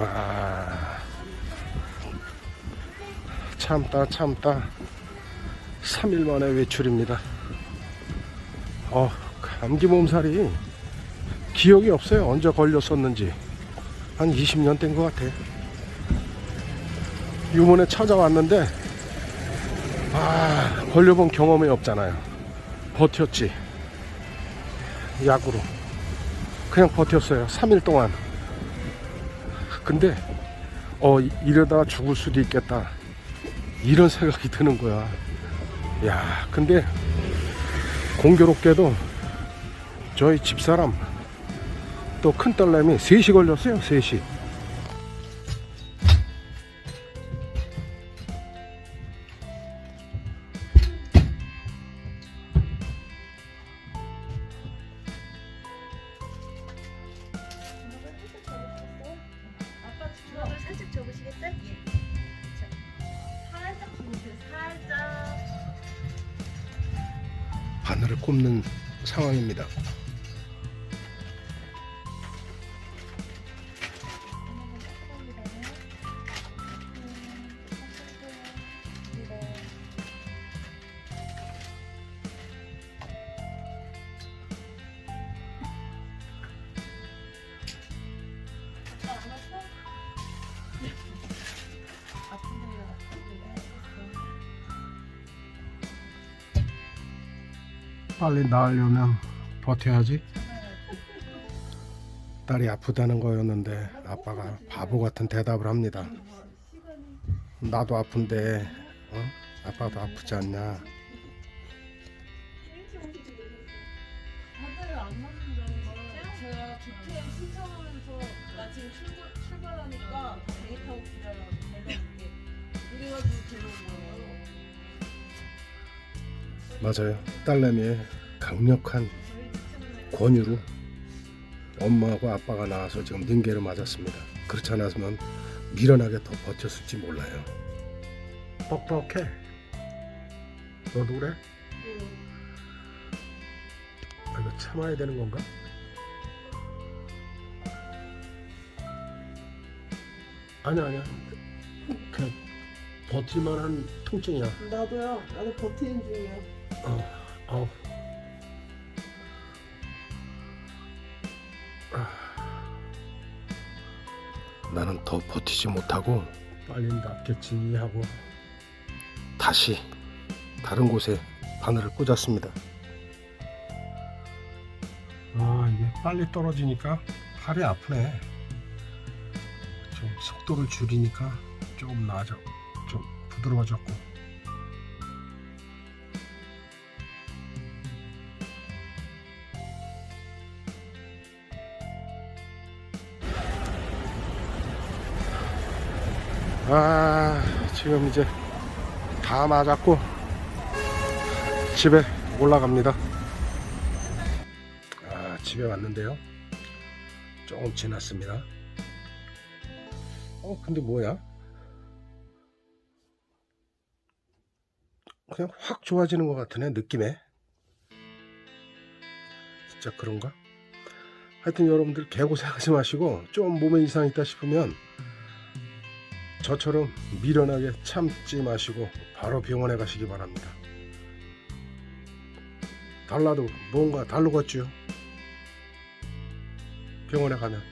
와. 참다 참다 3일 만에 외출입니다. 어, 감기 몸살이 기억이 없어요. 언제 걸렸었는지. 한 20년 된 것 같아. 유문에 찾아왔는데, 아, 걸려본 경험이 없잖아요. 버텼지. 약으로. 그냥 버텼어요. 3일 동안. 근데, 어, 이- 이러다가 죽을 수도 있겠다. 이런 생각이 드는 거야. 야, 근데, 공교롭게도, 저희 집사람, 또 큰딸내미 3시 걸렸어요, 3시. 살짝 접으시겠어요? 예. 자, 살짝 주무세요. 살짝. 바늘을 꼽는 상황입니다. 빨리 나으려면 버텨야지. 딸이 아프다는 거였는데 아빠가 바보 같은 대답을 합니다. 나도 아픈데 어? 아빠도 아프지 않냐? 지금 출근 출발하니까 데이터고 기다려. 내가 올게. 이래가지고 데려온 거예요. 맞아요. 딸내미의 강력한 권유로 엄마하고 아빠가 나와서 지금 링게를 맞았습니다. 그렇지 않았으면 미련하게 더 버텼을지 몰라요. 뻑뻑해. 너도 그래? 아, 이거 참아야 되는 건가? 아니야 아니야. 그냥 버틸만한 통증이야. 나도요. 나도 버티는 중이야. 어, 아우. 아. 나는 더 버티지 못하고 빨리 낫겠지 하고 다시 다른 곳에 바늘을 꽂았습니다. 아 이게 빨리 떨어지니까 팔이 아프네. 좀 속도를 줄이니까 조금 나아져, 좀 부드러워졌고. 아 지금 이제 다 맞았고 집에 올라갑니다. 아 집에 왔는데요. 조금 지났습니다. 어 근데 뭐야? 그냥 확 좋아지는 것 같으네 느낌에. 진짜 그런가? 하여튼 여러분들 개고생하지 마시고 좀 몸에 이상 있다 싶으면 저처럼 미련하게 참지 마시고 바로 병원에 가시기 바랍니다. 달라도 뭔가 다르겠죠. 병원에 가면